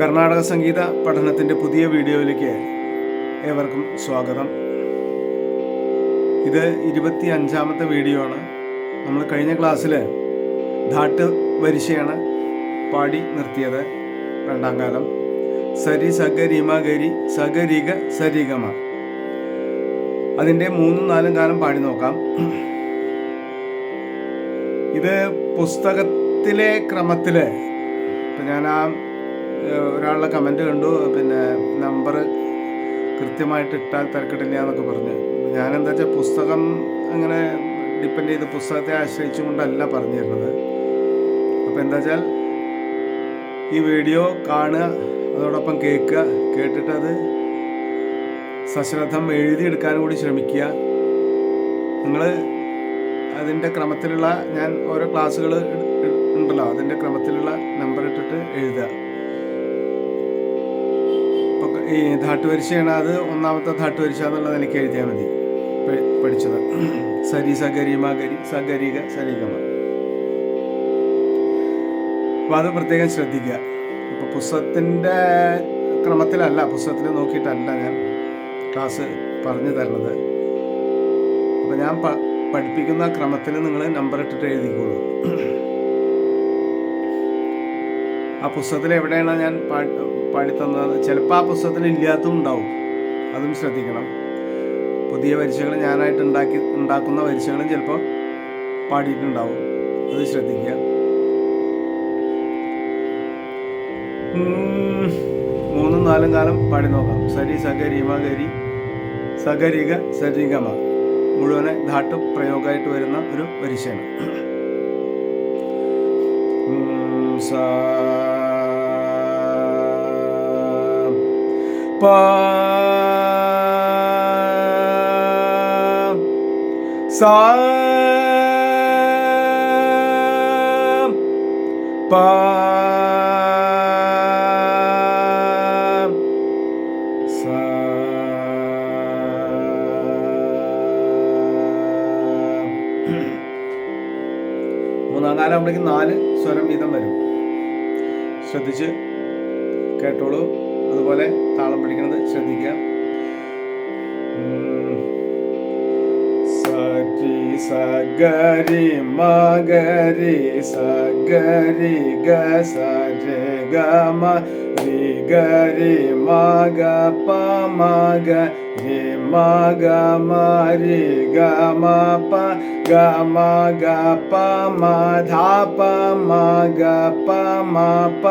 കർണാടക സംഗീത പഠനത്തിന്റെ പുതിയ വീഡിയോയിലേക്ക് ഏവർക്കും സ്വാഗതം. ഇത് ഇരുപത്തി അഞ്ചാമത്തെ വീഡിയോ ആണ്. നമ്മൾ കഴിഞ്ഞ ക്ലാസ്സിൽ ധാട്ട് വരിശയാണ് പാടി നിർത്തിയത് രണ്ടാം കാലം. സരി സഗരിമ ഗരി സഗരിക സരിഗമ അതിന്റെ മൂന്നും നാലും കാലം പാടി നോക്കാം. ഇത് പുസ്തകത്തിലെ ക്രമത്തിൽ ഞാൻ ആ ഒരാളുടെ കമന്റ് കണ്ടു. പിന്നെ നമ്പർ കൃത്യമായിട്ട് ഇട്ടാൽ തിരക്കിട്ടില്ല എന്നൊക്കെ പറഞ്ഞു. ഞാനെന്താ വെച്ചാൽ പുസ്തകം അങ്ങനെ ഡിപ്പെൻഡ് ചെയ്ത് പുസ്തകത്തെ ആശ്രയിച്ചു കൊണ്ടല്ല പറഞ്ഞു തരുന്നത് അപ്പോൾ എന്താ വെച്ചാൽ ഈ വീഡിയോ കാണുക അതോടൊപ്പം കേൾക്കുക കേട്ടിട്ടത് സശ്രദ്ധം എഴുതിയെടുക്കാനും കൂടി ശ്രമിക്കുക. നിങ്ങൾ അതിന്റെ ക്രമത്തിലുള്ള ഞാൻ ഓരോ ക്ലാസ്സുകൾ ഉണ്ടല്ലോ അതിന്റെ ക്രമത്തിലുള്ള നമ്പർ ഇട്ടിട്ട് എഴുതുക. ഈ ധാട്ടുവരിശയാണ് അത് ഒന്നാമത്തെ ധാട്ടുവരിശ എന്നുള്ള നിലയ്ക്ക് എഴുതിയാൽ മതി. പഠിച്ചത്. സരി സഗരി മകരി സഗരിക സരിഗമ അപ്പൊ അത് പ്രത്യേകം ശ്രദ്ധിക്കുക. ഇപ്പോൾ പുസ്തകത്തിന്റെ ക്രമത്തിലല്ല പുസ്തകത്തിൽ നോക്കിയിട്ടല്ല ഞാൻ ക്ലാസ് പറഞ്ഞു തരുന്നത്. അപ്പൊ ഞാൻ പഠിപ്പിക്കുന്ന ക്രമത്തിൽ നിങ്ങൾ നമ്പർ ഇട്ടിട്ട് എഴുതിക്കോളൂ. ആ പുസ്തകത്തിൽ എവിടെയാണ് ഞാൻ പാടിത്തന്നത് ചിലപ്പോൾ ആ പുസ്തകത്തിൽ ഇല്ലാത്തതും ഉണ്ടാവും. അതും ശ്രദ്ധിക്കണം. പുതിയ വരിശകൾ ഞാനായിട്ട് ഉണ്ടാക്കി ഉണ്ടാക്കുന്ന വരിശകളും ചിലപ്പോൾ പാടിയിട്ടുണ്ടാവും. അത് ശ്രദ്ധിക്കുക. മൂന്നും നാലും കാലം പാടി നോക്കാം. സരി സഗ രീമ ഗരി സഗരിക സരിഗമ മുഴുവനെ ധാട്ട് പ്രയോഗമായിട്ട് വരുന്ന ഒരു വരിശയാണ് ഉം, സ പ pa സ മൂന്നാം കാലം നാല് സ്വരം വീതം വരും. ശ്രദ്ധിച്ച് കേട്ടോളൂ. അതുപോലെ താളം പിടിക്കുന്നത് ശ്രദ്ധിക്കുക. സരി സഗരി മഗരി സഗരി ഗ സരി ഗമ രി ഗരി മഗ പ മഗ രി മഗ മരി ഗ മ പ മ ഗ പ മ പ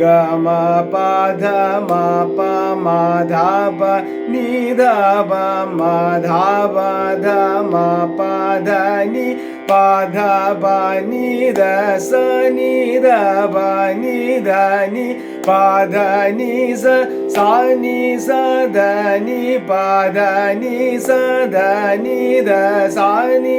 ഗമ പ ധ മ പ മ ധ പ നി ധ പ മ ധ പ ധ മ പ ധ നി പ ധ പ നി ധ സ നി ധ പ നി ധ നി പ ധ നി സ സ നി സ ധ നി പ ധ നി സ ധ നി ധ സ നി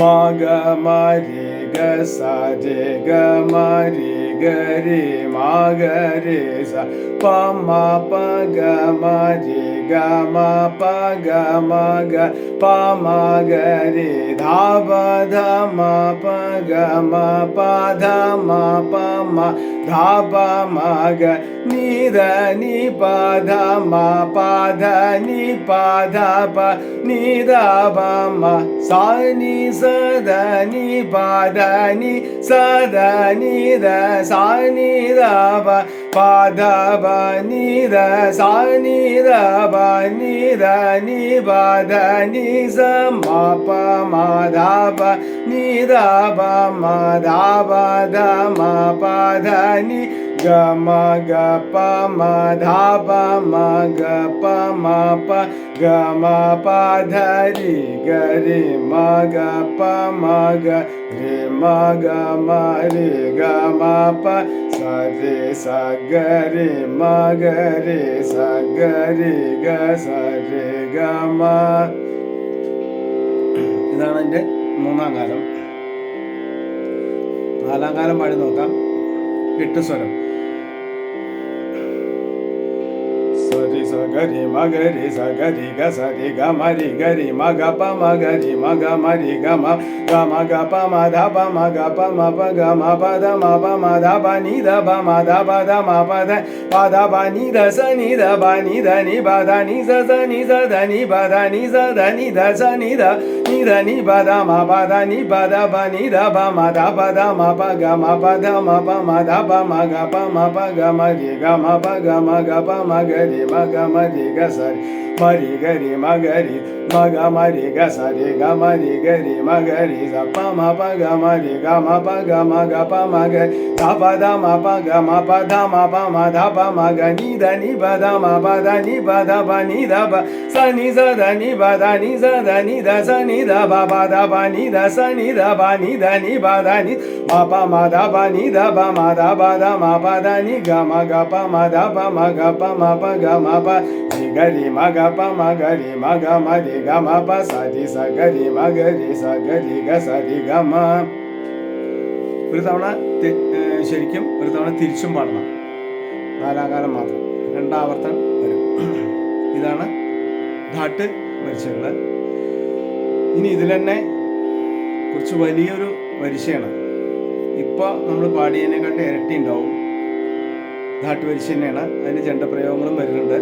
मा गि ग जे गी गरे मा गरे सा प गे गा गरे धा प ध मा पा धा पा ग നി ധ നി പ ധ മ പ ധ നി പ ധ പ നി ധ പ മ സ നി സ ധ നി പ ധ നി സ ധ നി ധ സ നി ധ പ പ ധ പ നി ധ സ നി ധ പ നി ധ നി പ ധ നി സ മ പ മ ധ പ നി ധ പ മ ധ പ ധ മ പ ധ നി ഗ മ ഗ പ മ ധ പ മ ഗ പ മ പ ഗ മ പ ധ രി ഗ രി മ ഗ പ മ ഗ रे म ग म रे ग म प स रे स ग रे म ग रे स ग रे ഗ സ രെ ഗ മ ഇതാണ് എൻ്റെ മൂന്നാം കാലം നാലാം കാലം പാടി നോക്കാം എട്ട് സ്വരം സരി സ ഗരി മ ഗരി സ ഗരി ഗ സരി ഗ മരി ഗരി മ ഗ പ മ ഗരി മ ഗ മരി ഗ മ ഗ മ ഗ പ മ ധ പ മ ഗ പ മ പ ഗ മ പ ധ മ പ മ ധ പ നി ധ പ മ ധ പ ധ മ പ ധ പ ധ പ നി ധ സ നി ധ പ നി ധ നി പ ധ നി സ സ നി സ ധ നി പ ധ നി സ ധ നി ധ സ നി ധ നി ധ നി പ ധ മ പ ധ നി പ ധ പ നി ധ പ മ ധ പ ധ മ പ ഗ മ പ ധ മ പ മ ധ പ മ ഗ പ മ പ ഗ മ രി ഗ മ പ ഗ മ ഗ പ മ ഗ രി മ ഗ മ രി ഗ സ രി മ രി ഗ രി മ ഗ രി മ ഗ മ രി ഗ സ രി ഗ മ രി ഗ രി മ ഗ രി സ പ മ പ ഗ മ രി ഗ മ പ ഗ മ ഗ പ മ ഗ ധ പ ധ മ പ ഗ മ പ ധ മ പ മ ധ പ മ ഗ നി ധ നി പ ധ മ പ ധ നി പ ധ പ നി ധ പ സ നി സ ധ നി പ ധ നി സ ധ നി ധ സ നി ധ പ പ ധ പ നി ധ സ നി ധ പ നി ധ നി പ ധ നി മ പ മ ധ പ നി ധ പ മ ധ പ magapa മ magama സ ഗ രി ഗ സ രി ഗ മ ഒരു തവണ ശരിക്കും ഒരു തവണ തിരിച്ചും പാടണം. നാലാകാലം മാത്രം. രണ്ടാവർത്തം വരും. ഇതാണ് ധാട്ട് വരിശകൾ ഇനി ഇതിൽ തന്നെ കുറച്ച് വലിയൊരു വരിശയാണ് ഇപ്പോൾ നമ്മൾ പാടിയതിനെക്കാട്ട് ഇരട്ടി ഉണ്ടാവും. ധാട്ട് വരിശ തന്നെയാണ് അതിന് ജണ്ടപ്രയോഗങ്ങളും വരുന്നുണ്ട്.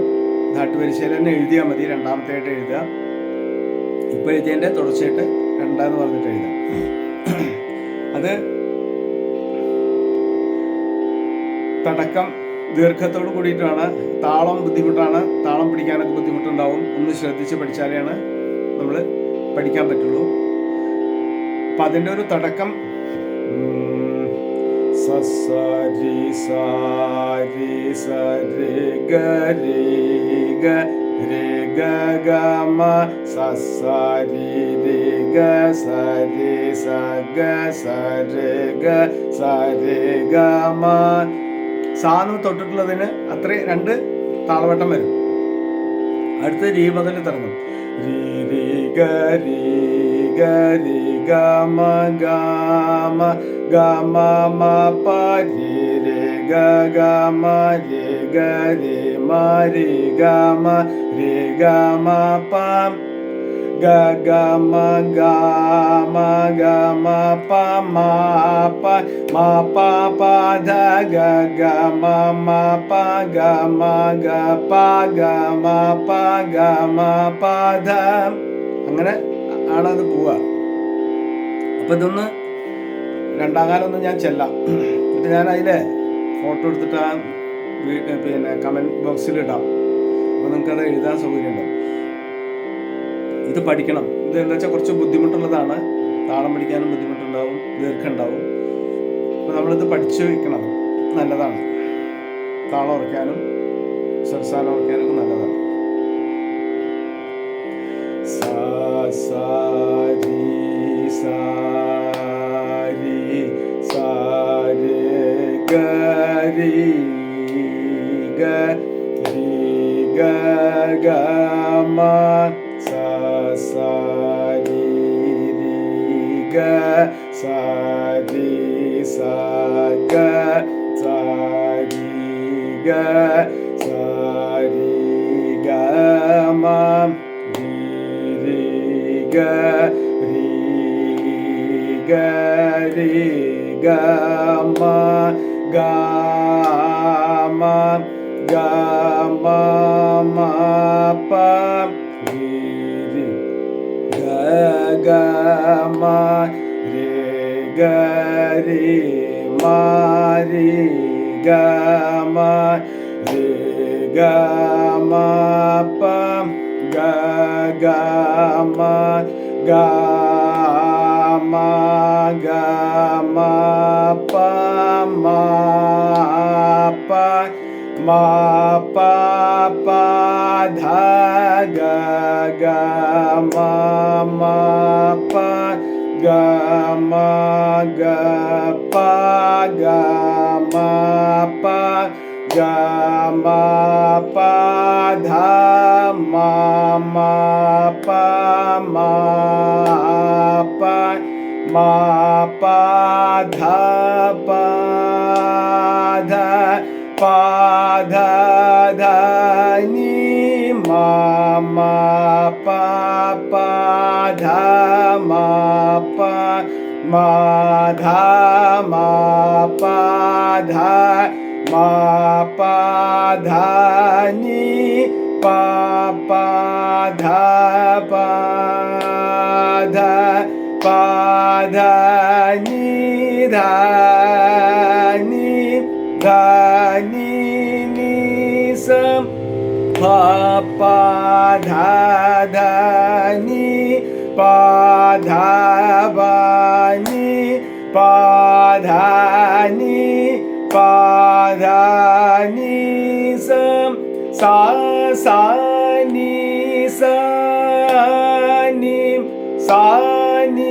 ധാട്ടുപരിശയിൽ തന്നെ എഴുതിയാൽ മതി രണ്ടാമത്തെയായിട്ട് എഴുതുക. ഇപ്പോൾ എഴുതിയതിന്റെ തുടർച്ചയായിട്ട് രണ്ടാന്ന് പറഞ്ഞിട്ട് എഴുതുക അത് തടക്കം ദീർഘത്തോട് കൂടിയിട്ടാണ് താളം ബുദ്ധിമുട്ടാണ് താളം പിടിക്കാനൊക്കെ ബുദ്ധിമുട്ടുണ്ടാവും. ഒന്ന് ശ്രദ്ധിച്ച് പഠിച്ചാലാണ് നമ്മൾ പഠിക്കാൻ പറ്റുള്ളൂ. അപ്പം അതിന്റെ ഒരു തുടക്കം ഉം, സരി സരി ഗരി ഗ രി ഗ ഗ മ സ സ രി ഗ സരി സ ഗ സരി ഗ സരി ഗ മ. തൊട്ടിട്ടുള്ളതിന് അത്രയും രണ്ട് താളവട്ടം വരും. അടുത്ത രീ മുതൽ തുടങ്ങും. രീ രീ ഗ രീ ഗ ഗ മ പ രീ രേ ഗ ഗ മ രേ ഗ രേ മ രേ ഗ മ രേ ഗ മ പ ഗ ഗ മ ഗ മ ഗ മ പ മ പ പ പ ധ ഗ ഗ മ പ ഗ മ ഗ പ ഗ മ പ ഗ മ പ ധ അങ്ങനെ ആണത് പോവുക അപ്പം ഇതൊന്ന് രണ്ടാം കാലം ഒന്ന് ഞാൻ ചെല്ലാം. എന്നിട്ട് ഞാൻ അതിലെ ഫോട്ടോ എടുത്തിട്ട് ആ പിന്നെ കമന്റ് ബോക്സിൽ ഇടാം. അപ്പോൾ നിങ്ങൾക്കത് എഴുതാൻ സൗകര്യമുണ്ടാവും ഇത് പഠിക്കണം. ഇത് എന്താ വെച്ചാൽ കുറച്ച് ബുദ്ധിമുട്ടുള്ളതാണ്. താളം പഠിക്കാനും ബുദ്ധിമുട്ടുണ്ടാവും. ദീർഘം ഉണ്ടാവും അപ്പോൾ നമ്മളിത് പഠിച്ചു വയ്ക്കണം നല്ലതാണ്. താളം ഉറക്കാനും സർസാനം ഉറക്കാനൊക്കെ നല്ലതാണ്. സാ സാ ജീ സാ. ഗ ഗ മ സ സ രി രി ഗ സ രി സ ഗ സ രി ഗ സ രി ഗ മ രി രി ഗ രി ഗ രി ഗ മ ഗ മ ഗ മ രി ഗ രി മ രി ഗ മ രി ഗ മ പ ഗ ഗ മ pa dha ga ga ma ma pa ga ma ga pa ga ma pa ga ma pa dha ma ma pa ma pa ma pa dha പ ധ മ പ മ ധ മ പ ധ മ പ ധ നി പ പ ധ പ ധ പ ധ നി ധ നി ധ നി നി സം പ പ ധ ധ നി പ ധ പ നി പ ധ നി പ ധ നി സം സ സ നി സ നി സ നി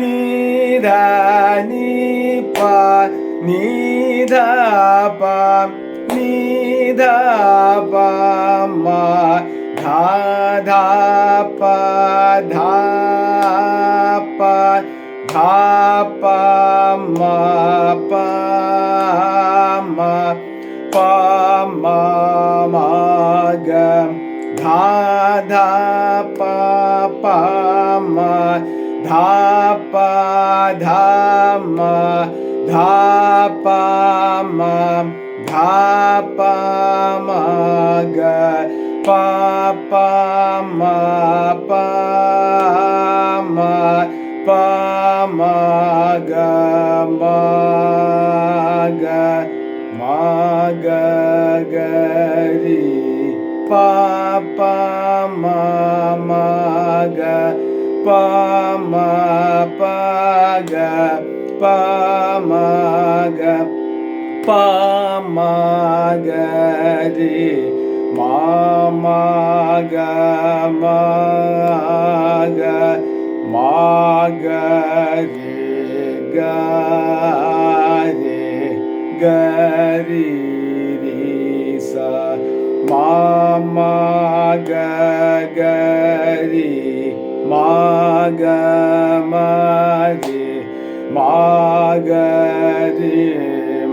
ധ നി ധ നി ധ പ പ ധ പ ധ പ മ പ മ പ മ മ ഗ ധ ധ പ പ മ ധ പ ധ മ ധ പ മ ധ പ pa ma pa ga pa ma ga pa ma ga re ma ma ga ma ga ma ga re ga re ga re re sa ma ma ga ga re മ മാഗരി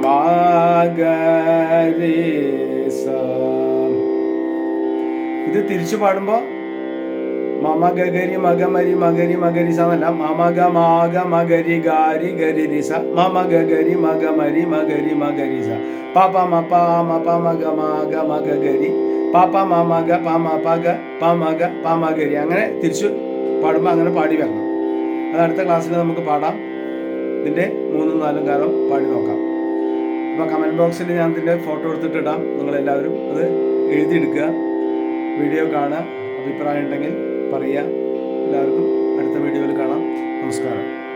മാഗരി ഇത് തിരിച്ചു പാടുമ്പോൾ മമ ഗഗരി മഗമരി മഗരി മകരി സ എന്നല്ല. മമ ഗ മാഗ മകരി ഗാരി ഗരി രി സ. മമ ഗഗരി മഗമരി മഗരി മകരി സ. പപ മപ മപ മഗ മാഗ മഗരി പപ മ ഗ മ ഗ ഗരി പാപ മ മ ഗ പ മ പ ഗ പ മ ഗ പ മ ഗരി അങ്ങനെ തിരിച്ചു പാടുമ്പോൾ അങ്ങനെ പാടി വരണം. അത് അടുത്ത ക്ലാസ്സിൽ നമുക്ക് പാടാം. ഇതിന്റെ മൂന്നും നാലും കാലം പാടി നോക്കാം. അപ്പോൾ കമന്റ് ബോക്സിൽ ഞാൻ ഇതിന്റെ ഫോട്ടോ എടുത്തിട്ടിടാം നിങ്ങളെല്ലാവരും അത് എഴുതിയെടുക്കുക. വീഡിയോ കാണുക. അഭിപ്രായം ഉണ്ടെങ്കിൽ പറയുക. എല്ലാവർക്കും അടുത്ത വീഡിയോയിൽ കാണാം. നമസ്കാരം.